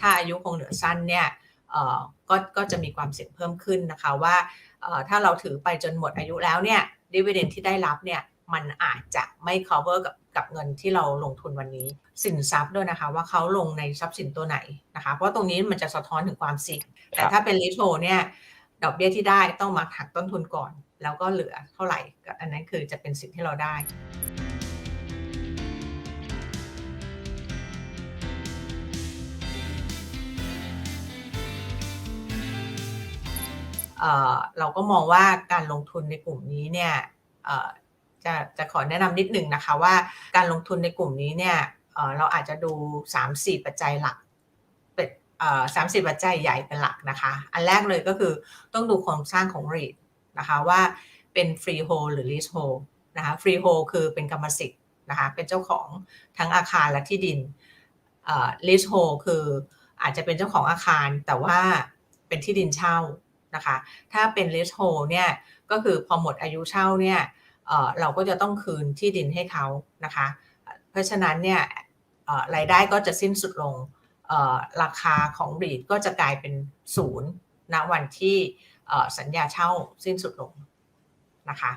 ถ้าอายุคงเหลือสั้นเนี่ยก็ก็จะมีความเสี่ยงเพิ่มขึ้นนะคะว่าถ้าเราถือไปจนหมดอายุแล้วเนี่ยดีเวเดนที่ได้รับเนี่ยมันอาจจะไม่ cover กับกับเงินที่เราลงทุนวันนี้ สินทรัพย์ด้วยนะคะ ว่าเขาลงในทรัพย์สินตัวไหนนะคะ เพราะตรงนี้มันจะสะท้อนถึงความเสี่ยง แต่ถ้าเป็นลิโชเนี่ยดอกเบี้ยที่ได้ต้องมาหักต้นทุนก่อน แล้วก็เหลือเท่าไหร่อันนั้นคือจะเป็นสิ่งที่เราได้ เราก็มองว่าการลงทุนในกลุ่มนี้เนี่ยจะจะขอแนะนำนิดหนึ่งนะคะว่าการลงทุนในกลุ่มนี้เนี่ยเราอาจจะดู 3-4 ปัจจัยหลักเป็นสามสี่ปัจจัยใหญ่เป็นหลักนะคะ อันแรกเลยก็คือต้องดูโครงสร้างของ REIT นะคะว่าเป็น freehold หรือ leasehold นะคะ freehold คือเป็นกรรมสิทธิ์นะคะเป็นเจ้าของทั้งอาคารและที่ดิน leasehold คืออาจจะเป็นเจ้าของอาคารแต่ว่าเป็นที่ดินเช่า นะคะ ถ้าเป็น leasehold เนี่ยก็คือพอหมดอายุเช่าเนี่ยเราก็จะต้องคืนที่ดินให้เขานะคะ เพราะฉะนั้นเนี่ยรายได้ก็จะสิ้นสุดลงราคาของรีดก็จะกลายเป็นศูนย์ณวันที่สัญญาเช่าสิ้นสุดลงนะคะ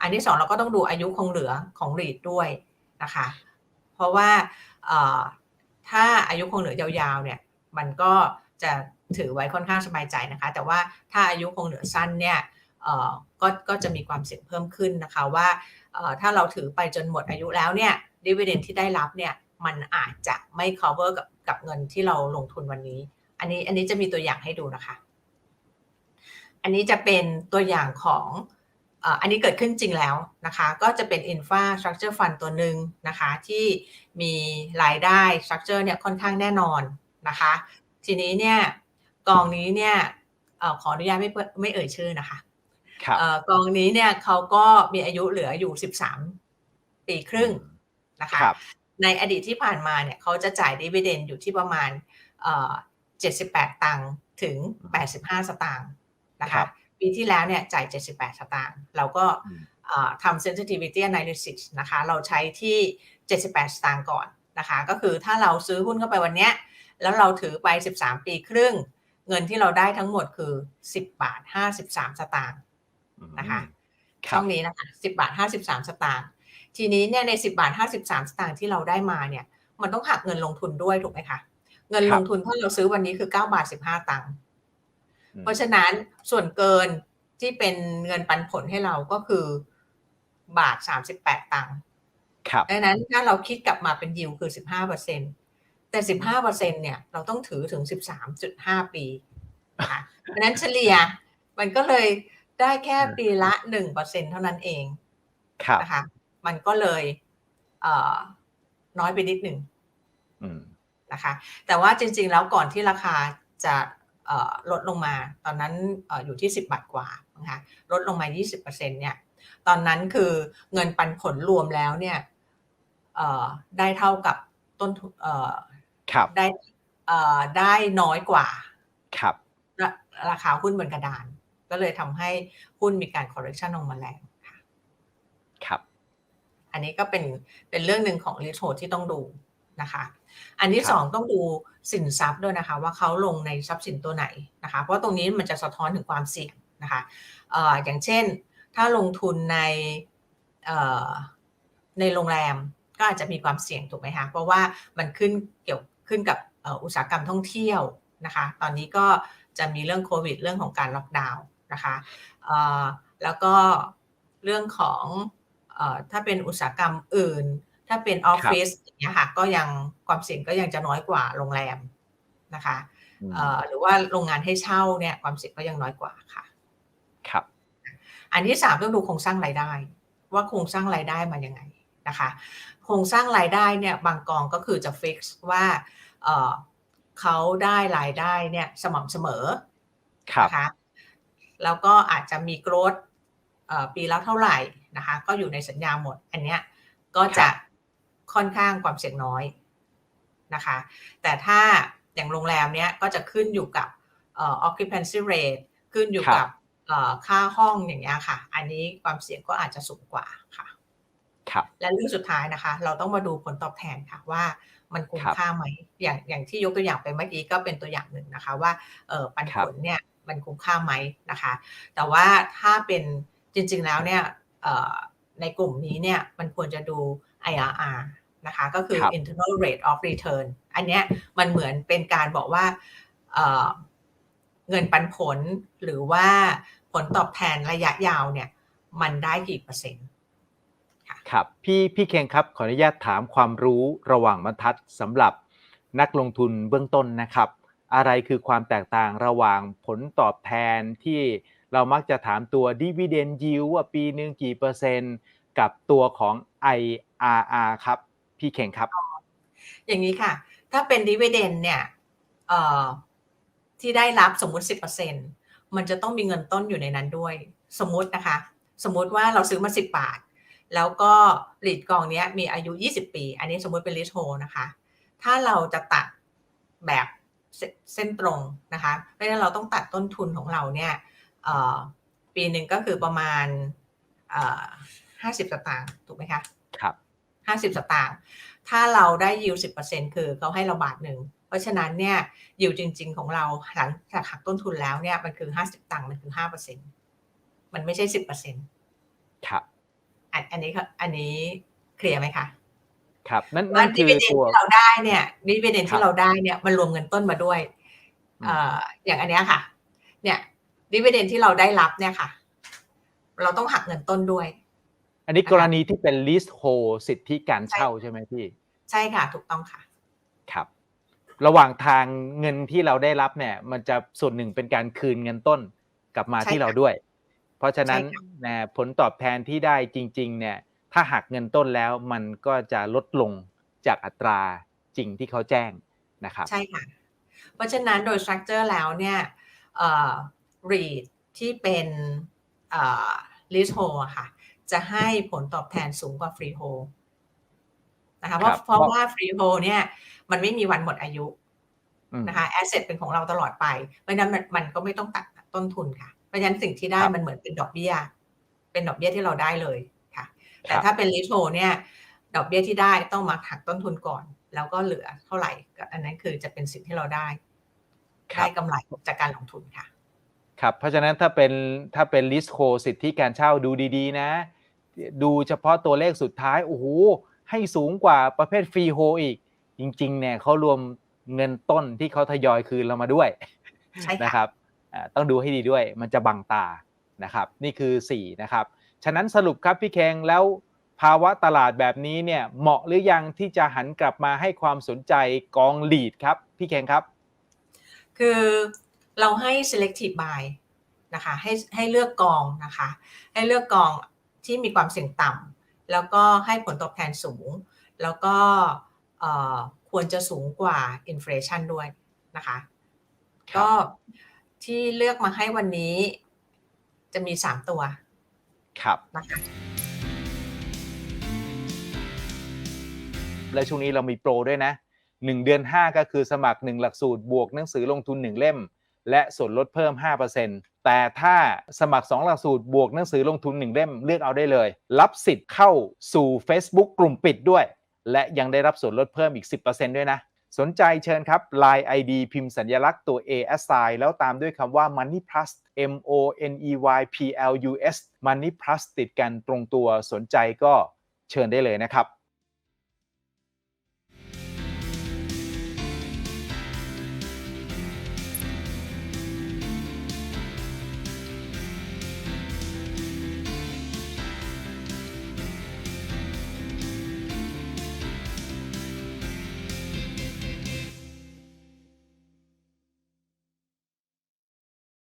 อันที่สองเราก็ต้องดูอายุคงเหลือของรีดด้วยนะคะ เพราะว่าถ้าอายุคงเหลือยาวๆเนี่ยมันก็จะ ถือไว้ค่อนข้างสบายใจนะคะ แต่ว่าถ้าอายุคงเหลือสั้นเนี่ยก็ก็จะมีความเสี่ยงเพิ่มขึ้นนะคะว่าถ้าเราถือไปจนหมดอายุแล้วเนี่ยดีเวเดนที่ได้รับเนี่ยมันอาจจะไม่ cover กับกับเงินที่เราลงทุนวันนี้ อันนี้อันนี้จะมีตัวอย่างให้ดูนะคะ อันนี้จะเป็นตัวอย่างของอันนี้เกิดขึ้นจริงแล้วนะคะ ก็จะเป็น infrastructure fund ตัวหนึ่งนะคะ ที่มีรายได้ structure เนี่ยค่อนข้างแน่นอนนะคะ ทีนี้เนี่ย กองนี้เนี่ยขออนุญาตไม่ไม่เอ่ยชื่อนะคะกองนี้เนี่ยเขาก็มีอายุเหลืออยู่ 13 ปีครึ่งนะคะในอดีตที่ผ่านมาเนี่ยเขาจะจ่ายดีเวเดนอยู่ที่ประมาณ78ตังค์ถึง85สตางค์นะคะปีที่แล้วเนี่ยจ่าย78สตางค์เราก็ทำ sensitivity analysis นะคะ เราใช้ที่ 78 สตางค์ก่อนนะคะ ก็คือถ้าเราซื้อหุ้นเข้าไปวันนี้ แล้วเราถือไป 13 ปีครึ่ง เงินที่เราได้ทั้งหมดคือ 10 บาท 53 สตางค์นะคะช่องนี้นะคะ10 บาท 53 สตางค์ทีนี้เนี่ยใน 10 บาท 53 สตางค์ที่เราได้มาเนี่ย มันต้องหักเงินลงทุนด้วยถูกไหมคะ เงินลงทุนถ้าเราซื้อวันนี้คือ 9 บาท 15 ตังค์เพราะฉะนั้นส่วนเกินที่เป็นเงินปันผลให้เราก็คือบาท 38 ตังค์ดังนั้นถ้าเราคิดกลับมาเป็นยิวคือ 15เปอร์เซ็น แต่15เปอร์เซ็นเนี่ยเราต้องถือถึง13.5ปีนะคะดังนั้นเฉลี่ยมันก็เลยได้แค่ปีละหนึ่งเปอร์เซ็นเท่านั้นเองนะคะมันก็เลยน้อยไปนิดหนึ่งนะคะแต่ว่าจริง ๆ แล้วก่อนที่ราคาจะลดลงมา ตอนนั้นอยู่ที่ 10 บาทกว่านะคะลดลงมา 20%เนี่ยตอนนั้นคือเงินปันผลรวมแล้วเนี่ยได้เท่ากับต้น ทุนได้ได้น้อยกว่าครับราคาหุ้นบนกระดาน ก็เลยทำให้หุ้นมีการ correction ลงมาแรงค่ะครับ อันนี้ก็เป็นเป็นเรื่องหนึ่งของ risk ที่ต้องดูนะคะ อันที่สองต้องดูสินทรัพย์ด้วยนะคะ ว่าเขาลงในทรัพย์สินตัวไหนนะคะ เพราะตรงนี้มันจะสะท้อนถึงความเสี่ยงนะคะออย่างเช่นถ้าลงทุนในในโรงแรมก็อาจจะมีความเสี่ยงถูกไหมคะเพราะว่ามันขึ้นเกี่ยว ขึ้นกับอุตสาหกรรมท่องเที่ยวนะคะ ตอนนี้ก็จะมีเรื่องโควิด เรื่องของการล็อกดาวน์นะคะแล้วก็เรื่องของถ้าเป็นอุตสาหกรรมอื่น ถ้าเป็นออฟฟิศอย่างเงี้ยค่ะก็ยังความเสี่ยงก็ยังจะน้อยกว่าโรงแรมนะคะหรือว่าโรงงานให้เช่าเนี่ยความเสี่ยงก็ยังน้อยกว่าค่ะ ครับ อันที่สามต้องดูโครงสร้างรายได้ ว่าโครงสร้างรายได้มายังไง นะคะโครงสร้างรายได้เนี่ยบางกองก็คือจะฟิกซ์ว่าเขาได้รายได้เนี่ยสม่ำเสมอนะคะแล้วก็อาจจะมีโกรดปีละเท่าไหร่นะคะก็อยู่ในสัญญาหมด อันเนี้ยก็จะค่อนข้างความเสี่ยงน้อยนะคะแต่ถ้าอย่างโรงแรมเนี้ยก็จะขึ้นอยู่กับ occupancy rate ขึ้นอยู่กับค่าห้องอย่างเงี้ยค่ะ อันนี้ความเสี่ยงก็อาจจะสูงกว่าค่ะครับ และเรื่องสุดท้ายนะคะ เราต้องมาดูผลตอบแทนค่ะว่ามันคุ้มครับค่าไหมอย่างอย่างที่ยกตัวอย่างไปเมื่อกี้ก็เป็นตัวอย่างหนึ่งนะคะ ว่าเออปันครัผบลเนี่ยมันคุ้มค่าไหมนะคะ แต่ว่าถ้าเป็นจริงๆแล้วเนี่ยเอ่อในกลุ่มนี้เนี่ยมันควรจะดู IRR นะคะก็คือครับ internal rate of return อันเนี้ยมันเหมือนเป็นการบอกว่าเอ่อเงินปันผลหรือว่าผลตอบแทนระยะยาวเนี่ยมันได้กี่เปอร์เซ็นต์ ครับพี่พี่เคงครับขออนุญาตถามความรู้ระหว่างบรรทัดสำหรับนักลงทุนเบื้องต้นนะครับ อะไรคือความแตกต่างระหว่างผลตอบแทนที่เรามักจะถามตัว dividend yield ว่าปีหนึ่งกี่เปอร์เซ็นต์ กับตัวของ IRR ครับ พี่เคงครับ อย่างนี้ค่ะ ถ้าเป็น dividend เนี่ยที่ได้รับสมมุติ 10%มันจะต้องมีเงินต้นอยู่ในนั้นด้วย สมมุตินะคะ สมมุติว่าเราซื้อมา 10 บาท แล้วก็หลีดกองเนี้ยมีอายุ 20 ปี อันนี้สมมุติเป็น lease hold นะคะ ถ้าเราจะตัดแบบเสเส้นตรงนะคะ เพราะฉะนั้นเราต้องตัดต้นทุนของเราเนี่ยเอ่อปีหนึ่งก็คือประมาณเอ่อ50สตางค์ถูกไหมคะ ครับห้าสิบสตางค์ ถ้าเราได้ยิวสิบเปอร์เซ็นคือเขาให้เราบาทหนึ่ง เพราะฉะนั้นเนี่ยยิวจริง ๆ ของเราหลังจากหักต้นทุนแล้วเนี่ยมันคือห้าสิบตังค์มันคือห้าเปอร์เซ็นมันไม่ใช่สิบเปอร์เซ็นครับ อันอันนี้ก็อันนี้เคลียร์ไหมคะครับนั่นว่านั่นดีคือเวเดนตัวที่เราได้เนี่ยดีเวเดนครับที่เราได้เนี่ยมันรวมเงินต้นมาด้วยอืมเอ่ออย่างอันเนี้ยค่ะ เนี่ยดีเวเดนที่เราได้รับเนี่ยค่ะ เราต้องหักเงินต้นด้วย อันนี้นะคะกรณีที่เป็น leasehold สิทธิการเช่าใช่ไหมพี่ ใช่ค่ะถูกต้องค่ะ ครับ ระหว่างทางเงินที่เราได้รับเนี่ย มันจะส่วนหนึ่งเป็นการคืนเงินต้นกลับมาใช่ที่เราค่ะด้วย เพราะฉะนั้นใช่ค่ะนะผลตอบแทนที่ได้จริงๆเนี่ยถ้าหักเงินต้นแล้วมันก็จะลดลงจากอัตราจริงที่เขาแจ้งนะครับใช่ค่ะ เพราะฉะนั้นโดยสตรัคเจอร์แล้วเนี่ยเอ่อ REIT ที่เป็นเอ่อ leasehold อะค่ะ จะให้ผลตอบแทนสูงกว่า freehold นะคะเพราะครับเพราะเพราะว่า freehold เนี่ยมันไม่มีวันหมดอายุอืมนะคะ asset เป็นของเราตลอดไปเพราะฉะนั้นมันมันก็ไม่ต้องตัดต้นทุนค่ะ เพราะฉะนั้นสิ่งที่ได้ครับมันเหมือนเป็นดอกเบี้ย เป็นดอกเบี้ยที่เราได้เลยค่ะคแต่รับถ้าเป็น leasehold เนี่ยดอกเบี้ยที่ได้ต้องมาหักต้นทุนก่อน แล้วก็เหลือเท่าไหร่ก็อันนั้นคือจะเป็นสิ่งที่เราได้ครัได้บกำไรจากการลงทุนค่ะ ครับเพราะฉะนั้นถ้าเป็นถ้าเป็น leasehold สิทธิการเช่าดูดีๆ นะ ดูเฉพาะตัวเลขสุดท้ายโอ้โหให้สูงกว่าประเภท freehold อีก จริง ๆ เนี่ยเขารวมเงินต้นที่เขาทยอยคืนเรามาด้วยใช่ค่ะนะครับอ่า ต้องดูให้ดีด้วยมันจะบังตานะครับนี่คือ 4 นะครับ ฉะนั้นสรุปครับพี่เคงแล้วภาวะตลาดแบบนี้เนี่ยเหมาะหรือยังที่จะหันกลับมาให้ความสนใจกอง lead ครับ พี่เคงครับ คือเราให้ selective buy นะคะให้ให้เลือกกองนะคะ ให้เลือกกองที่มีความเสี่ยงต่ำแล้วก็ให้ผลตอบแทนสูง แล้วก็ควรจะสูงกว่า inflation ด้วยนะคะ ก็ ที่เลือกมาให้วันนี้ จะมี3ตัวครับนะคะและช่วงนี้เรามีโปรด้วยนะ1เดือน5ก็คือสมัคร1หลักสูตรบวกหนังสือลงทุน1เล่ม และส่วนลดเพิ่ม 5%แต่ถ้าสมัคร 2 หลักสูตรบวกหนังสือลงทุน 1 เล่มเลือกเอาได้เลย รับสิทธิ์เข้าสู่ Facebook กลุ่มปิดด้วย และยังได้รับส่วนลดเพิ่มอีก 10%ด้วยนะ สนใจเชิญครับ Line ID พิมพ์สัญลักษณ์ตัว A S I แล้วตามด้วยคำว่า Money Plus M O N E Y P L U S Money Plus ติดกันตรงตัวสนใจก็เชิญได้เลยนะครับ